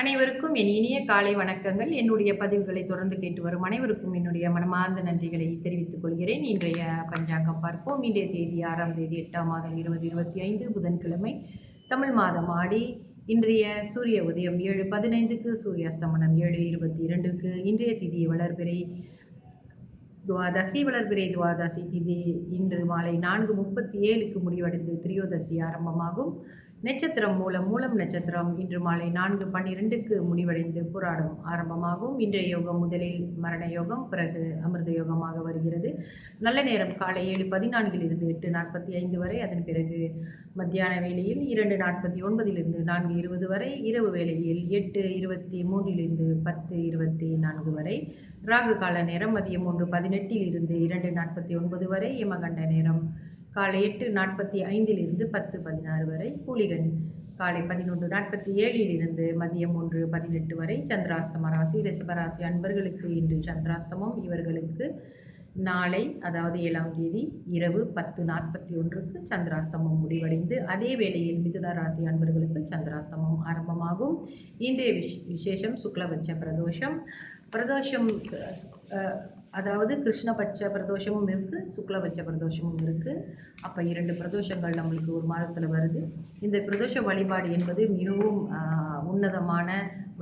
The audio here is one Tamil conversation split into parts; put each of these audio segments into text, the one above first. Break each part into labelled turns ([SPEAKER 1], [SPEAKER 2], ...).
[SPEAKER 1] அனைவருக்கும் என் இனிய காலை வணக்கங்கள். என்னுடைய பதிவுகளை தொடர்ந்து கேட்டு வரும் அனைவருக்கும் என்னுடைய மனமார்ந்த நன்றிகளை தெரிவித்துக் கொள்கிறேன். இன்றைய பஞ்சாங்கம் பார்ப்போம். இன்றைய தேதி ஆறாம் தேதி எட்டாம் மாதம் இருபது இருபத்தி ஐந்து புதன்கிழமை தமிழ் மாதம் ஆடி. இன்றைய சூரிய உதயம் ஏழு பதினைந்துக்கு சூரிய அஸ்தமனம் ஏழு இருபத்தி இரண்டுக்கு இன்றைய திதி வளர்பிறை துவாதசி. வளர்பிறை துவாதசி திதி இன்று மாலை நான்கு முப்பத்தி ஏழுக்கு முடிவடைந்து திரியோதசி ஆரம்பமாகும். நட்சத்திரம் மூலம் மூலம் நட்சத்திரம். இன்று மாலை நான்கு பன்னிரெண்டுக்கு முடிவடைந்து புராடம் ஆரம்பமாகும். இன்றைய யோகம் முதலில் மரண யோகம் பிறகு அமிர்த யோகமாக வருகிறது. நல்ல நேரம் காலை ஏழு பதினான்கிலிருந்து எட்டு நாற்பத்தி ஐந்து வரை. அதன் பிறகு மத்தியான வேளையில் இரண்டு நாற்பத்தி ஒன்பதிலிருந்து நான்கு இருபது வரை. இரவு வேளையில் எட்டு இருபத்தி மூன்றிலிருந்து பத்து இருபத்தி நான்கு வரை. ராகு கால நேரம் மதியம் ஒன்று பதினெட்டில் இருந்து இரண்டு நாற்பத்தி ஒன்பது வரை. யமகண்ட நேரம் காலை எட்டு நாற்பத்தி ஐந்திலிருந்து பத்து பதினாறு வரை கூலிகன் காலை பதினொன்று நாற்பத்தி ஏழிலிருந்து மதியம் ஒன்று பதினெட்டு வரை சந்திராஸ்தம ராசி ரிஷபராசி அன்பர்களுக்கு இன்று சந்திராஸ்தமம் இவர்களுக்கு நாளை அதாவது ஏழாம் தேதி இரவு பத்து நாற்பத்தி ஒன்றுக்கு சந்திராஸ்தமம் முடிவடைந்து அதே வேளையில் மிதுன ராசி அன்பர்களுக்கு சந்திராஸ்தமம் ஆரம்பமாகும். இன்றைய விஷ் விசேஷம் சுக்லபட்ச பிரதோஷம். பிரதோஷம் அதாவது கிருஷ்ணபட்ச பிரதோஷமும் இருக்குது சுக்லபட்ச பிரதோஷமும் இருக்குது அப்போ இரண்டு பிரதோஷங்கள் நம்மளுக்கு ஒரு மாதத்தில் வருது. இந்த பிரதோஷ வழிபாடு என்பது மிகவும் உன்னதமான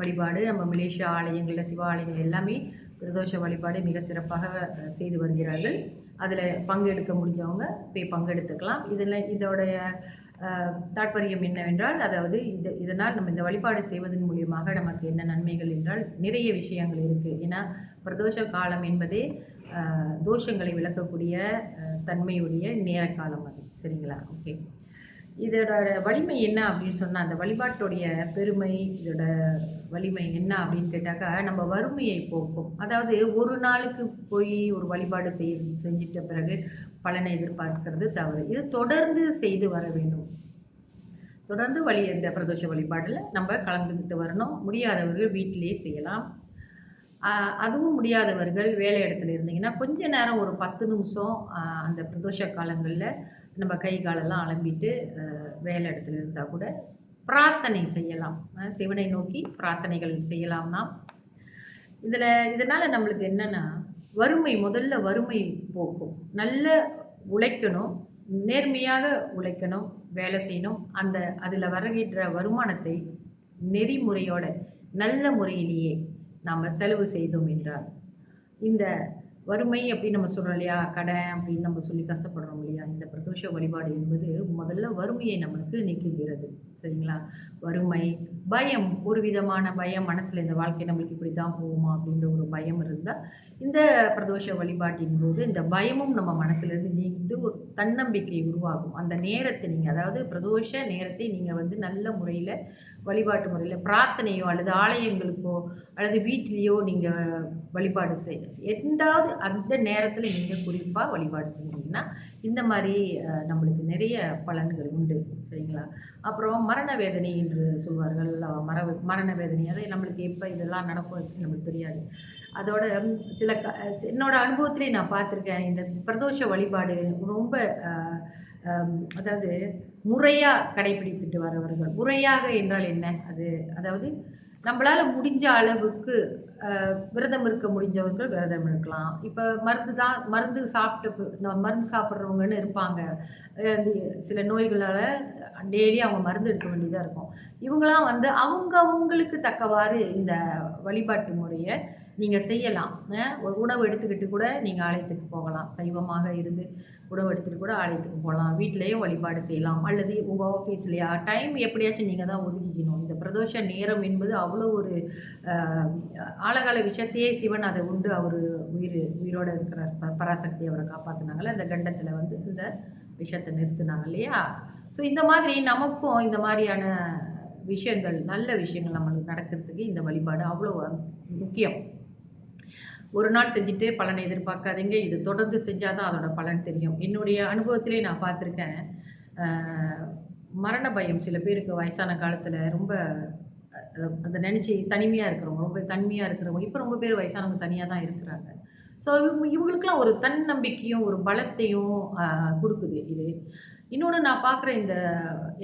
[SPEAKER 1] வழிபாடு. நம்ம மலேசியா ஆலயங்களில் சிவ ஆலயங்கள் எல்லாமே பிரதோஷ வழிபாடு மிக சிறப்பாக செய்து வருகிறார்கள். அதில் பங்கெடுக்க முடிஞ்சவங்க போய் பங்கெடுத்துக்கலாம். இதில் இதோடைய தாற்பயம் என்னவென்றால் அதாவது இந்த இதனால் நம்ம இந்த வழிபாடு செய்வதன் மூலியமாக நமக்கு என்ன நன்மைகள் என்றால் நிறைய விஷயங்கள் இருக்குது ஏன்னா பிரதோஷ காலம் என்பதே தோஷங்களை விளக்கக்கூடிய தன்மையுடைய நேர காலம் அது. சரிங்களா? ஓகே. இதோட வலிமை என்ன அப்படின்னு சொன்னால் அந்த வழிபாட்டுடைய பெருமை இதோட வலிமை என்ன அப்படின்னு கேட்டாக்கா நம்ம வறுமையை போக்கும். அதாவது ஒரு நாளுக்கு போய் ஒரு வழிபாடு செய் செஞ்சிட்ட பிறகு பலனை எதிர்பார்க்கிறது தவறு. இது தொடர்ந்து செய்து வர வேண்டும். தொடர்ந்து வழி இந்த பிரதோஷ வழிபாட்டில் நம்ம கலந்துக்கிட்டு வரணும். முடியாதவர்கள் வீட்டிலேயே செய்யலாம். அதுவும் முடியாதவர்கள் வேலை இடத்துல இருந்தீங்கன்னா கொஞ்ச நேரம் ஒரு பத்து நிமிஷம் அந்த பிரதோஷ காலங்களில் நம்ம கை காலெல்லாம் அலம்பிட்டு வேலை இடத்துல இருந்தால் கூட பிரார்த்தனை செய்யலாம். சிவனை நோக்கி பிரார்த்தனைகள் செய்யலாம்னா இதில் இதனால் நம்மளுக்கு என்னென்னா வறுமை முதல்ல வறுமை போக்கும். நல்ல உழைக்கணும் நேர்மையாக உழைக்கணும் வேலை செய்யணும். அந்த அதில் வருகின்ற வருமானத்தை நெறிமுறையோட நல்ல முறையிலேயே நாம் செலவு செய்தோம் என்றால் இந்த வறுமை அப்படின்னு நம்ம சொல்கிறோம் இல்லையா கடன் அப்படின்னு நம்ம சொல்லி கஷ்டப்படுறோம் இல்லையா இந்த பிரதோஷ வழிபாடு என்பது முதல்ல வறுமையை நம்மளுக்கு நீக்குகிறது. சரிங்களா? வறுமை பயம். ஒரு விதமான பயம் மனசில் இந்த வாழ்க்கை நம்மளுக்கு இப்படி தான் போகுமா அப்படின்ற ஒரு பயம் இருந்தால் இந்த பிரதோஷ வழிபாட்டின் போது இந்த பயமும் நம்ம மனசுலேருந்து நீங்கிட்டு ஒரு தன்னம்பிக்கை உருவாகும். அந்த நேரத்தை நீங்கள் அதாவது பிரதோஷ நேரத்தை நீங்கள் வந்து நல்ல முறையில் வழிபாட்டு முறையில் பிரார்த்தனையோ அல்லது ஆலயங்களுக்கோ அல்லது வீட்டிலேயோ நீங்கள் வழிபாடு செய் எந்தாவது அந்த நேரத்தில் நீங்கள் குறிப்பாக வழிபாடு செஞ்சீங்கன்னா இந்த மாதிரி நம்மளுக்கு நிறைய பலன்கள் உண்டு. சரிங்களா? அப்புறம் மரண வேதனை என்று சொல்வார்கள். அஹ், மர மரண வேதனை. அதை நம்மளுக்கு எப்போ இதெல்லாம் நடக்கும் நம்மளுக்கு தெரியாது. அதோட சில க என்னோட அனுபவத்திலே நான் பார்த்துருக்கேன். இந்த பிரதோஷ வழிபாடு ரொம்ப அதாவது முறையாக கடைபிடித்துட்டு வரவர்கள். முறையாக என்றால் என்ன? அது அதாவது நம்மளால் முடிஞ்ச அளவுக்கு விரதம் இருக்க முடிஞ்சவர்கள் விரதம் இருக்கலாம். இப்போ மருந்து தான் மருந்து சாப்பிட்டு பு- மருந்து சாப்பிட்றவங்கன்னு இருப்பாங்க. இந்த சில நோய்களால் டெய்லி அவங்க மருந்து எடுக்க வேண்டியதாக இருக்கும். இவங்களாம் வந்து அவங்க அவங்களுக்கு தக்கவாறு இந்த வழிபாட்டு முறையை நீங்கள் செய்யலாம். உணவு எடுத்துக்கிட்டு கூட நீங்கள் ஆலயத்துக்கு போகலாம். சைவமாக இருந்து உணவு எடுத்துகிட்டு கூட ஆலயத்துக்கு போகலாம். வீட்டிலையும் வழிபாடு செய்யலாம். அல்லது உங்கள் ஆஃபீஸ்லையா டைம் எப்படியாச்சும் நீங்கள் தான் ஒதுக்கிக்கணும். இந்த பிரதோஷ நேரம் என்பது அவ்வளோ ஒரு ஆழகால விஷயத்தையே சிவன் அதை உண்டு. அவர் உயிர் உயிரோடு இருக்கிறார். ப- பராசக்தி அவரை காப்பாற்றினாங்களே அந்த கண்டத்தில் வந்து இந்த விஷயத்தை நிறுத்தினாங்க இல்லையா? ஸோ இந்த மாதிரி நமக்கும் இந்த மாதிரியான விஷயங்கள் நல்ல விஷயங்கள் நம்மளுக்கு நடக்கிறதுக்கு இந்த வழிபாடு அவ்வளோ முக்கியம். ஒரு நாள் செஞ்சுட்டு பலனை எதிர்பார்க்காதீங்க. இது தொடர்ந்து செஞ்சால் தான் அதோட பலன் தெரியும். என்னுடைய அனுபவத்திலே நான் பார்த்துருக்கேன். மரண பயம் சில பேருக்கு வயசான காலத்தில் ரொம்ப அதை நினச்சி தனிமையாக இருக்கிறவங்க ரொம்ப தனிமையாக இருக்கிறவங்க இப்போ ரொம்ப பேர் வயசானவங்க தனியாக தான் இருக்கிறாங்க ஸோ இவங்களுக்கெல்லாம் ஒரு தன்னம்பிக்கையும் ஒரு பலத்தையும் கொடுக்குது இது. இன்னொன்று நான் பார்க்குற இந்த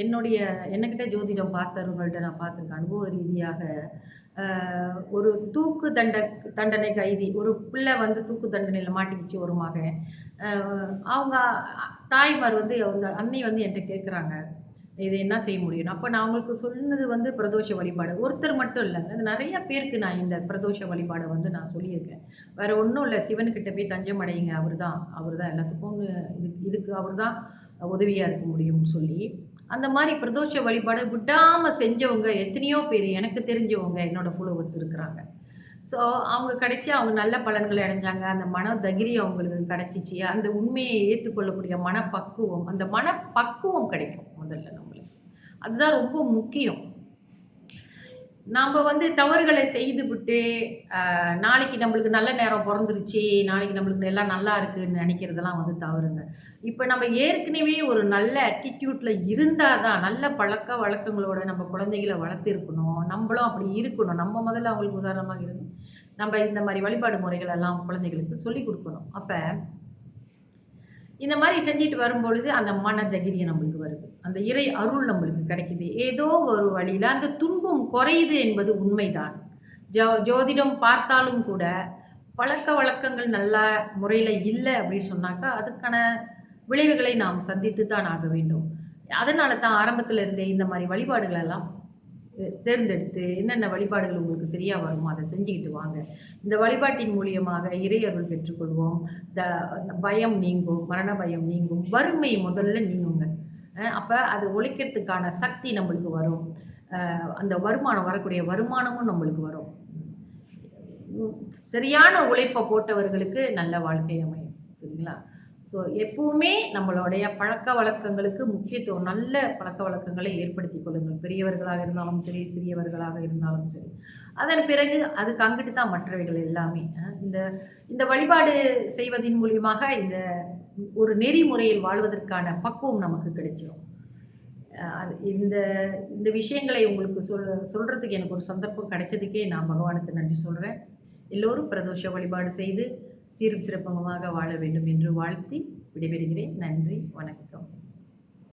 [SPEAKER 1] என்னுடைய என்னக்கிட்ட ஜோதிடம் பார்த்தவர்கள்ட்ட நான் பார்த்துருக்கேன். அனுபவ ரீதியாக ஒரு தூக்கு தண்ட தண்டனை கைதி ஒரு பிள்ளை வந்து தூக்கு தண்டனையில் மாட்டிக்கிச்சு ஒரு மகன். அவங்க தாய்மார் வந்து அவங்க அண்ணி வந்து என்கிட்ட கேட்குறாங்க இது என்ன செய்ய முடியும்? அப்போ நான் அவங்களுக்கு சொன்னது வந்து பிரதோஷ வழிபாடு. ஒருத்தர் மட்டும் இல்லைங்க அது நிறைய பேருக்கு நான் இந்த பிரதோஷ வழிபாடை வந்து நான் சொல்லியிருக்கேன். வேற ஒன்றும் இல்லை சிவன்கிட்ட போய் தஞ்சம் அடையுங்க அவர் தான் அவர் தான் எல்லாத்துக்கும் இதுக்கு இதுக்கு அவர் தான் உதவியாக இருக்க முடியும்னு சொல்லி அந்த மாதிரி பிரதோஷ வழிபாடு விடாமல் செஞ்சவங்க எத்தனையோ பேர் எனக்கு தெரிஞ்சவங்க என்னோட ஃபாலோவர்ஸ் இருக்கிறாங்க. ஸோ அவங்க கடைசியா அவங்க நல்ல பலன்களை அடைஞ்சாங்க அந்த மன தைரியம் அவங்களுக்கு கிடைச்சிச்சு. அந்த உண்மையை ஏற்றுக்கொள்ளக்கூடிய மனப்பக்குவம் அந்த மனப்பக்குவம் கிடைக்கும் முதல்ல நம்ம அதுதான் ரொம்ப முக்கியம். நாம் வந்து தவறுகளை செய்துவிட்டு நாளைக்கு நம்மளுக்கு நல்ல நேரம் பிறந்துருச்சு நாளைக்கு நம்மளுக்கு எல்லாம் நல்லா இருக்குன்னு நினைக்கிறதெல்லாம் வந்து தவறுங்க. இப்போ நம்ம ஏற்கனவே ஒரு நல்ல ஆட்டிடியூட்டில் இருந்தால் தான் நல்ல பழக்க வழக்கங்களோட நம்ம குழந்தைகளை வளர்த்துருக்கணும். நம்மளும் அப்படி இருக்கணும். நம்ம முதல்ல அவங்களுக்கு உதாரணமாக இருந்து நம்ம இந்த மாதிரி வழிபாடு முறைகள் எல்லாம் குழந்தைகளுக்கு சொல்லி கொடுக்கணும். அப்போ இந்த மாதிரி செஞ்சுட்டு வரும்பொழுது அந்த மன தைரியம் நம்மளுக்கு வருது. அந்த இறை அருள் நம்மளுக்கு கிடைக்குது. ஏதோ ஒரு வழியில் அந்த துன்பம் குறையுது என்பது உண்மைதான். ஜோ ஜோதிடம் பார்த்தாலும் கூட பழக்க வழக்கங்கள் நல்ல முறையில் இல்லை அப்படின்னு சொன்னாக்கா அதுக்கான விளைவுகளை நாம் சந்தித்து தான் ஆக வேண்டும். அதனால தான் ஆரம்பத்தில் இருந்தே இந்த மாதிரி வழிபாடுகளெல்லாம் தேர்ந்தெடுத்து என்னென்ன வழிபாடுகள் உங்களுக்கு சரியாக வருமோ அதை செஞ்சுக்கிட்டு வாங்க. இந்த வழிபாட்டின் மூலியமாக இறையர்கள் பெற்றுக்கொள்வோம். த பயம் நீங்கும் மரண பயம் நீங்கும் வறுமை முதல்ல நீங்குங்க. அப்போ அது ஒழிக்கிறதுக்கான சக்தி நம்மளுக்கு வரும். அந்த வருமானம் வரக்கூடிய வருமானமும் நம்மளுக்கு வரும். சரியான உழைப்பை போட்டவர்களுக்கு நல்ல வாழ்க்கை அமையும். சரிங்களா? ஸோ எப்பவுமே நம்மளுடைய பழக்க வழக்கங்களுக்கு முக்கியத்துவம் நல்ல பழக்க வழக்கங்களை ஏற்படுத்தி கொள்ளுங்கள். பெரியவர்களாக இருந்தாலும் சரி சிறியவர்களாக இருந்தாலும் சரி. அதன் பிறகு அதுக்கு அங்கிட்டு தான் மற்றவைகள் எல்லாமே. இந்த இந்த வழிபாடு செய்வதின் மூலியமாக இந்த ஒரு நெறிமுறையில் வாழ்வதற்கான பக்குவம் நமக்கு கிடைச்சிடும் அது இந்த இந்த விஷயங்களை உங்களுக்கு சொல் சொல்கிறதுக்கு எனக்கு ஒரு சந்தர்ப்பம் கிடைச்சதுக்கே நான் பகவானுக்கு நன்றி சொல்கிறேன் எல்லோரும் பிரதோஷ வழிபாடு செய்து சீரும் சிறப்பமாக வாழ வேண்டும் என்று வாழ்த்தி விடைபெறுகிறேன். நன்றி வணக்கம்.